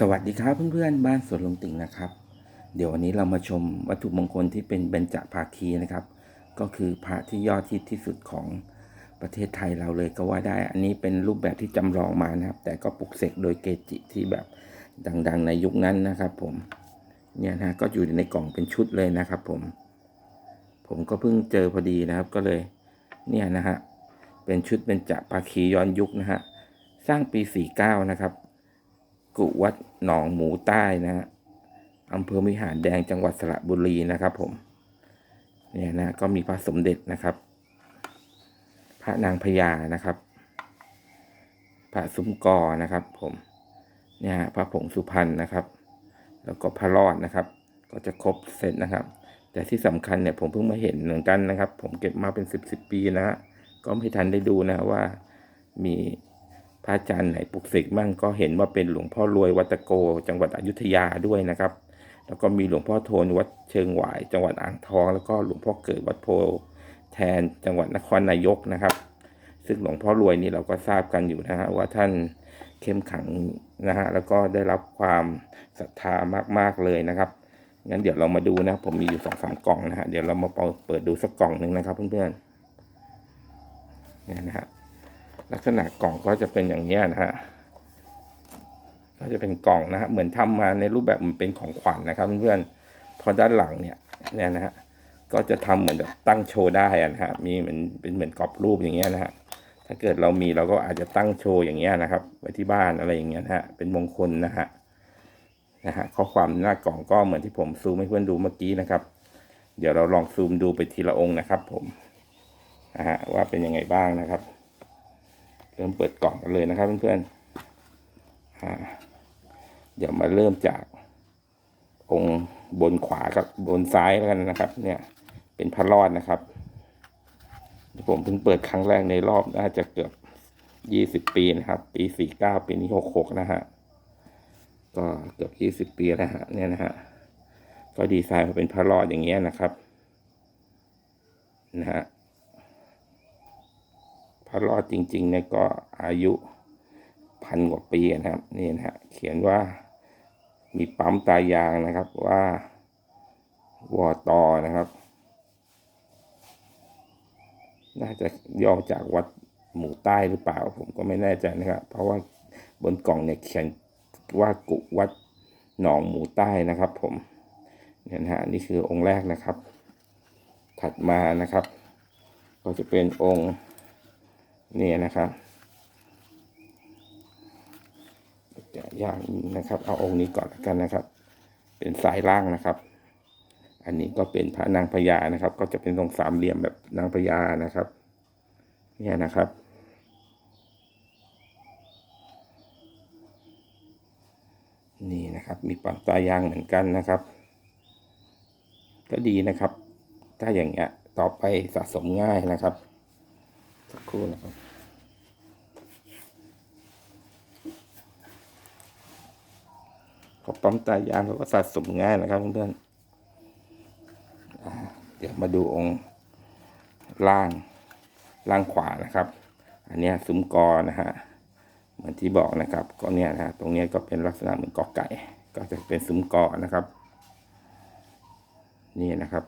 สวัสดีครับเพื่อนๆบ้านสวนลุงติ่งนะครับ เดี๋ยววันนี้เรามาชมวัตถุมงคลที่เป็นเบญจภาคีนะครับ ก็คือพระที่ยอดฮิตที่สุดของประเทศไทยเราเลยก็ว่าได้ อันนี้เป็นรูปแบบที่จำลองมานะครับ แต่ก็ปลุกเสกโดยเกจิที่แบบดังๆในยุคนั้นนะครับ ผมเนี่ยนะก็อยู่ในกล่องเป็นชุดเลยนะครับ ผม ผมก็เพิ่งเจอพอดีนะครับ ก็เลย เนี่ยนะฮะเป็นชุดเบญจภาคีย้อนยุคนะฮะสร้างปี 49 นะครับ กุวัดหนองหมูใต้นะฮะอำเภอวิหารแดงจังหวัดสระบุรีนะครับ ผม เนี่ยนะ ก็มีพระสมเด็จนะครับ พระนางพญานะครับ พระซุ้มกอนะครับ ผม เนี่ยฮะพระผงสุพรรณนะครับ แล้วก็พระรอดนะครับ ก็จะครบเสร็จนะครับ แต่ที่สำคัญเนี่ยผมเพิ่งมาเห็นเหมือนกันนะครับ ผมเก็บมาเป็นสิบสิบปีนะฮะก็ไม่ทันได้ดูนะว่ามี พระอาจารย์ไหนปลุกเสกมั่งก็เห็นว่าเป็นหลวงพ่อรวยวัดตโก จังหวัดอยุธยาด้วยนะครับ แล้วก็มีหลวงพ่อโทนวัดเชิงหวาย จังหวัดอ่างทอง แล้วก็หลวงพ่อเกิดวัดโพแทนจังหวัดนครนายกนะครับ ซึ่งหลวงพ่อรวยนี่เราก็ทราบกันอยู่นะฮะว่าท่านเข้มขังนะฮะแล้วก็ได้รับความศรัทธามากๆเลยนะครับงั้นเดี๋ยวเรามาดูนะ ผมมีอยู่สองสามกล่องนะฮะเดี๋ยวเรามาเปิดดูสักกล่องหนึ่งนะครับ เพื่อนๆเนี่ยนะฮะ ลักษณะกล่องก็จะเป็นอย่างนี้นะฮะก็จะเป็นกล่องนะฮะเหมือนทำมาในรูปแบบมันเป็นของขวัญนะครับเพื่อนๆพอด้านหลังเนี่ยเนี่ยนะฮะก็จะทำเหมือนแบบตั้งโชว์ได้นะฮะมีเหมือนเป็นเหมือนกรอบรูปอย่างเงี้ยนะฮะถ้าเกิดเรามีเราก็อาจจะตั้งโชว์อย่างเงี้ยนะครับ ไว้ที่บ้านอะไรอย่างเงี้ยนะฮะเป็นมงคลนะฮะนะฮะข้อความหน้ากล่องก็เหมือนที่ผมซูมให้เพื่อนดูเมื่อกี้นะครับ เดี๋ยวเราลองซูมดูไปทีละองค์นะครับ ผมนะฮะว่าเป็นยังไงบ้างนะครับ เริ่มเปิดกล่องกันเลยนะครับเพื่อนๆเดี๋ยวมาเริ่มจากองค์บนขวากับบนซ้ายแล้วกันนะครับ เนี่ยเป็นพระรอดนะครับ ผมเพิ่งเปิดครั้งแรกในรอบน่าจะเกือบยี่สิบปีนะครับ ปีสี่เก้าปีนี้หกหกนะฮะก็เกือบยี่สิบปีแล้วฮะเนี่ยนะฮะก็ดีไซน์มาเป็นพระรอดอย่างเงี้ยนะครับนะฮะ พระรอดจริงๆเนี่ยก็อายุพันกว่าปีนะครับนี่นะฮะเขียนว่ามีปั๊มตายางนะครับว่าวอตอนะครับ น่าจะย่อจากวัดหมู่ใต้หรือเปล่า ผมก็ไม่แน่ใจนะครับ เพราะว่าบนกล่องเนี่ยเขียนว่ากุวัดหนองหมู่ใต้นะครับ ผมเนี่ยนะฮะนี่คือองค์แรกนะครับ ถัดมานะครับ ก็จะเป็นองค์ นี่นะครับจะย่างนะครับ เอาองค์นี้ก่อนแล้วกันนะครับ เป็นสายล่างนะครับ อันนี้ก็เป็นพระนางพญานะครับ ก็จะเป็นทรงสามเหลี่ยมแบบนางพญานะครับ เนี่ยนะครับนี่นะครับมีปังตายางเหมือนกันนะครับ ก็ดีนะครับ ถ้าอย่างเงี้ยต่อไปสะสมง่ายนะครับ ครู่นะครับพอปั๊มตายางเขาก็สะสมง่ายนะครับเพื่อนๆเดี๋ยวมาดูองค์ล่างล่างขวานะครับ อันนี้ซุ้มกอนะฮะเหมือนที่บอกนะครับ ก็เนี่ยนะฮะตรงเนี้ยก็เป็นลักษณะเหมือนกอไก่ ก็จะเป็นซุ้มกอนะครับ นี่นะครับ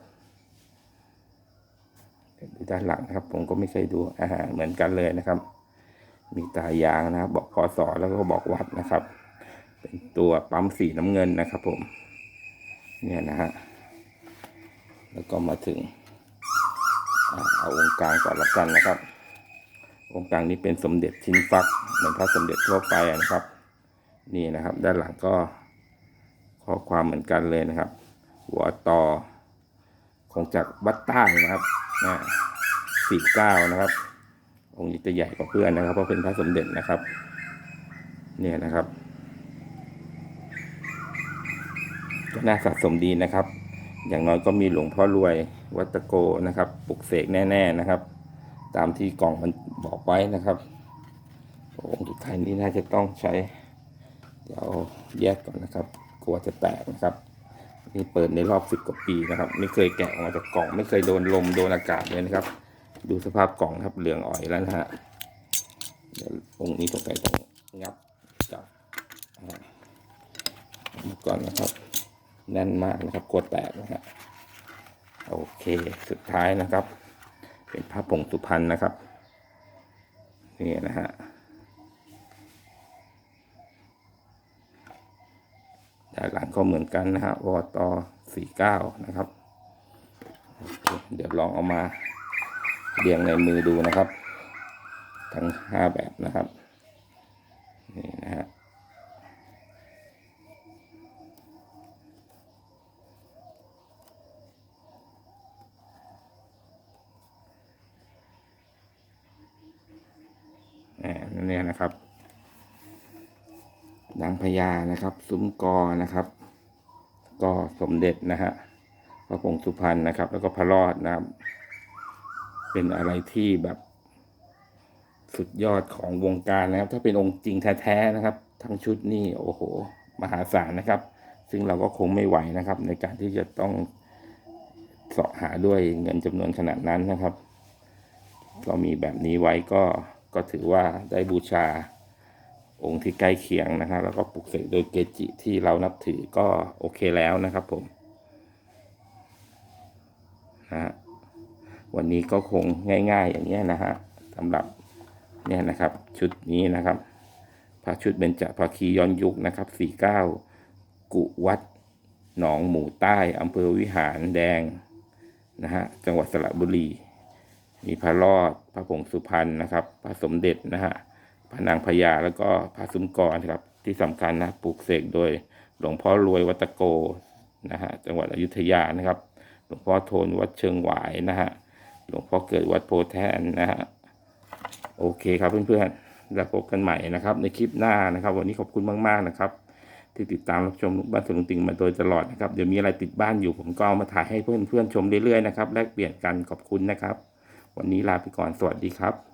ด้านหลังนะครับ ผมก็ไม่เคยดูอาหารเหมือนกันเลยนะครับ มีตายางนะครับบอกพศแล้วก็บอกวัดนะครับ เป็นตัวปั๊มสีน้ำเงินนะครับ ผม เนี่ยนะฮะแล้วก็มาถึงเอาองค์กลางก่อนละกันนะครับ องค์กลางนี้เป็นสมเด็จชิ้นฟักเหมือนพระสมเด็จทั่วไปนะครับ นี่นะครับ ด้านหลังก็ข้อความเหมือนกันเลยนะครับ หัวต่อคงจากวัดใต้นะครับ สี่เก้านะครับ องค์นี้จะใหญ่กว่าเพื่อนนะครับ เพราะเป็นพระสมเด็จนะครับ เนี่ยนะครับก็น่าสะสมดีนะครับ อย่างน้อยก็มีหลวงพ่อรวยวัตโกนะครับปลุกเสกแน่ๆนะครับ ตามที่กล่องมันบอกไว้นะครับองค์สุดท้ายนี้น่าจะต้องใช้ เดี๋ยวแยกก่อนนะครับ กลัวจะแตกนะครับนี่เปิดในรอบสิบกว่าปีนะครับ ไม่เคยแกะออกมาจากกล่อง ไม่เคยโดนลมโดนอากาศเลยนะครับ ดูสภาพกล่องครับเหลืองอ่อยแล้วนะฮะเดี๋ยวองค์นี้สงสัยต้องงับจับอ่าก่อนนะครับแน่นมากนะครับกลัวแตกนะฮะโอเคสุดท้ายนะครับ เป็นพระผงสุพรรณนะครับนี่นะฮะด้านหลังก็เหมือนกันนะฮะวอตสี่เก้านะครับ เดี๋ยวลองเอามา เรียงในมือดูนะครับ ทั้งห้าแบบนะครับนี่นะฮะนั่นเนี่ยนะครับนางพญานะครับ ซุ้มกอนะครับ ก็สมเด็จนะฮะพระผงสุพรรณนะครับ แล้วก็พระรอดนะครับ เป็นอะไรที่แบบสุดยอดของวงการนะครับ ถ้าเป็นองค์จริงแท้ๆนะครับ ทั้งชุดนี่โอ้โห มหาศาลนะครับ ซึ่งเราก็คงไม่ไหวนะครับ ในการที่จะต้องเสาะหาด้วยเงินจำนวนขนาดนั้นนะครับ ก็มีแบบนี้ไว้ก็ก็ถือว่าได้บูชาองค์ที่ใกล้เคียงนะครับแล้วก็ปลุกเสกโดยเกจิที่เรานับถือก็โอเคแล้วนะครับผมนะฮะ วันนี้ก็คงง่าย ๆ อย่างเงี้นะฮะสำหรับเนี่ยนะครับชุดนี้นะครับพระชุดเบญจภาคีย้อนยุคนะครับ 49 กุวัดหนองหมูใต้อำเภอวิหารแดงนะฮะจังหวัดสระบุรี มีพระรอดพระผงสุพรรณนะครับ พระสมเด็จนะฮะพระนางพญาแล้วก็พระซุ้มกรนะครับที่สำคัญนะปลูกเสกโดยหลวงพ่อรวยวัตโกนะฮะจังหวัดอยุธยานะครับ หลวงพ่อโทนวัดเชิงหวายนะฮะ หลวงพ่อเกิดวัดโพแทนนะฮะโอเคครับเพื่อนๆแล้วพบกันใหม่นะครับ ในคลิปหน้านะครับ วันนี้ขอบคุณมากๆนะครับ ที่ติดตามรับชมบ้านสวนลุงติงมาโดยตลอดนะครับเดี๋ยวมีอะไรติดบ้านอยู่ผมก็เอามาถ่ายให้เพื่อนๆชมเรื่อยๆนะครับแลกเปลี่ยนกันขอบคุณนะครับ วันนี้ลาไปก่อนสวัสดีครับ